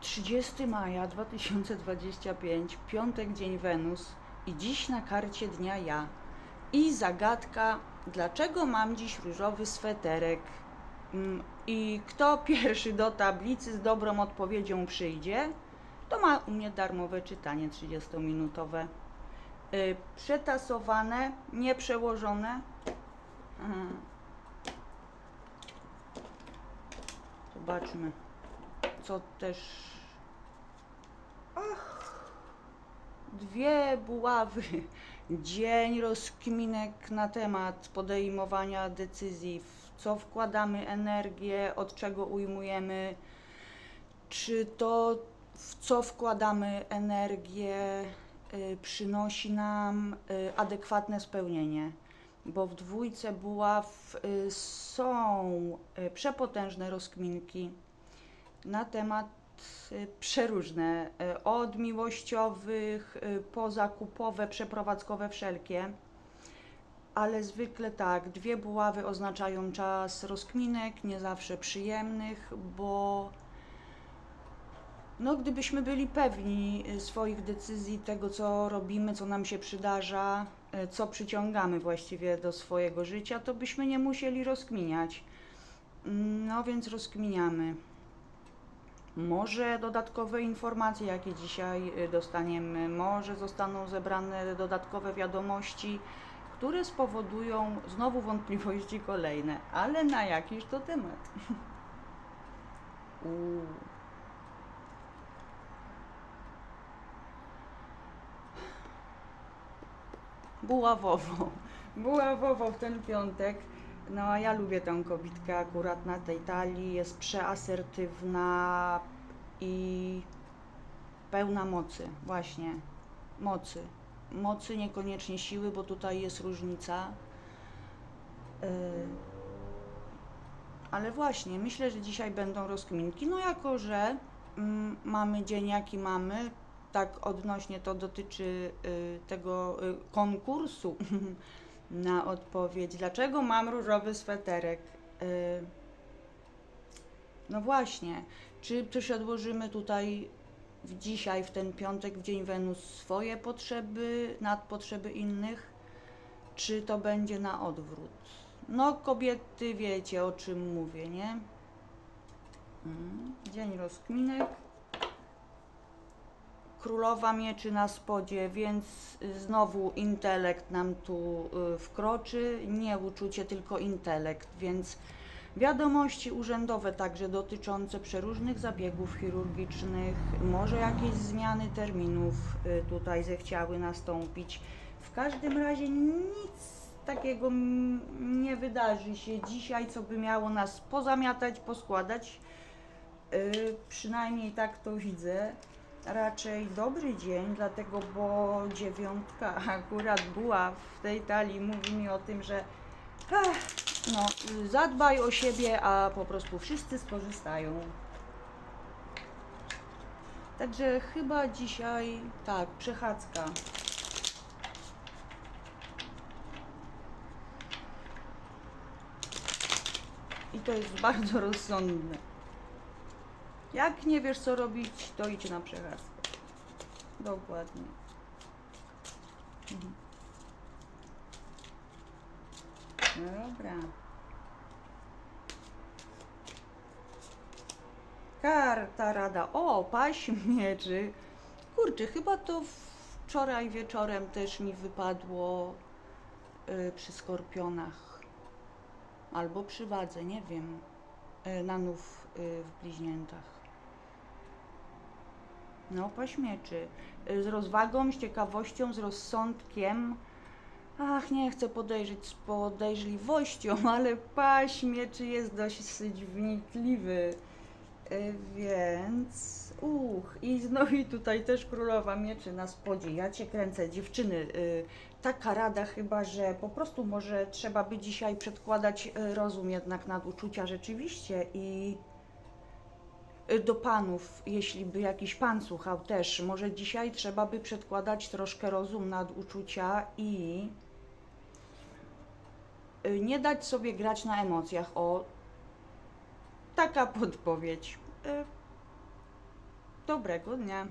30 maja 2025, piątek, dzień Wenus i dziś na karcie dnia ja. I zagadka, dlaczego mam dziś różowy sweterek? Mm, I kto pierwszy do tablicy z dobrą odpowiedzią przyjdzie, to ma u mnie darmowe czytanie 30-minutowe. Y, przetasowane, nieprzełożone. Mm. Zobaczmy, co też. Ach, dwie buławy. Dzień rozkminek na temat podejmowania decyzji, w co wkładamy energię, od czego ujmujemy, czy to, w co wkładamy energię, y, przynosi nam y, adekwatne spełnienie. Bo w dwójce buław y, są przepotężne rozkminki na temat y, przeróżne, y, od miłościowych, y, pozakupowe, przeprowadzkowe wszelkie. Ale zwykle tak, dwie buławy oznaczają czas rozkminek, nie zawsze przyjemnych, bo no, gdybyśmy byli pewni swoich decyzji, tego co robimy, co nam się przydarza, co przyciągamy właściwie do swojego życia, to byśmy nie musieli rozkminiać. Mm, No więc rozkminiamy. Może dodatkowe informacje, jakie dzisiaj y, dostaniemy, może zostaną zebrane dodatkowe wiadomości, które spowodują znowu wątpliwości kolejne, ale na jakiś to temat. Uuu. Buławowo. Buławowo w ten piątek. No a ja lubię tę kobitkę akurat na tej talii. Jest przeasertywna i pełna mocy. Właśnie. Mocy. Mocy, niekoniecznie siły, bo tutaj jest różnica. Yy. Ale właśnie, myślę, że dzisiaj będą rozkminki. No jako, że mm, mamy dzień jaki mamy, tak odnośnie to dotyczy y, tego y, konkursu na odpowiedź. Dlaczego mam różowy sweterek? Y, no właśnie, czy też odłożymy tutaj w dzisiaj, w ten piątek, w dzień Wenus, swoje potrzeby nad potrzeby innych, czy to będzie na odwrót? No, kobiety wiecie o czym mówię, nie? Mm, Dzień rozkminek. Królowa mieczy na spodzie, więc y, znowu intelekt nam tu y, wkroczy. Nie uczucie, tylko intelekt, więc wiadomości urzędowe także dotyczące przeróżnych zabiegów chirurgicznych, może jakieś zmiany terminów y, tutaj zechciały nastąpić. W każdym razie nic takiego nie wydarzy się dzisiaj, co by miało nas pozamiatać, poskładać. Y, przynajmniej tak to widzę. Raczej dobry dzień, dlatego bo dziewiątka akurat była w tej talii, mówi mi o tym, że ach, no, zadbaj o siebie, a po prostu wszyscy skorzystają. Także chyba dzisiaj tak, przechadzka. I to jest bardzo rozsądne. Jak nie wiesz co robić, to idź na przechadzkę. Dokładnie. Mhm. No Dobra. Karta rada. O, paś mieczy. Kurczę, chyba to wczoraj wieczorem też mi wypadło y, przy skorpionach. Albo przy wadze, nie wiem. Y, na nów y, w bliźniętach. No, paśmieczy. Y, Z rozwagą, z ciekawością, z rozsądkiem. Ach, nie chcę podejrzeć z podejrzliwością, ale paśmieczy jest dosyć wnikliwy. Y, Więc, uch, i znowu i tutaj też królowa mieczy na spodzie. Ja cię kręcę, dziewczyny. y, Taka rada chyba, że po prostu może trzeba by dzisiaj przedkładać rozum jednak nad uczucia rzeczywiście i do panów, jeśli by jakiś pan słuchał też, może dzisiaj trzeba by przedkładać troszkę rozum nad uczucia i y, nie dać sobie grać na emocjach. O, taka podpowiedź. Y, Dobrego dnia.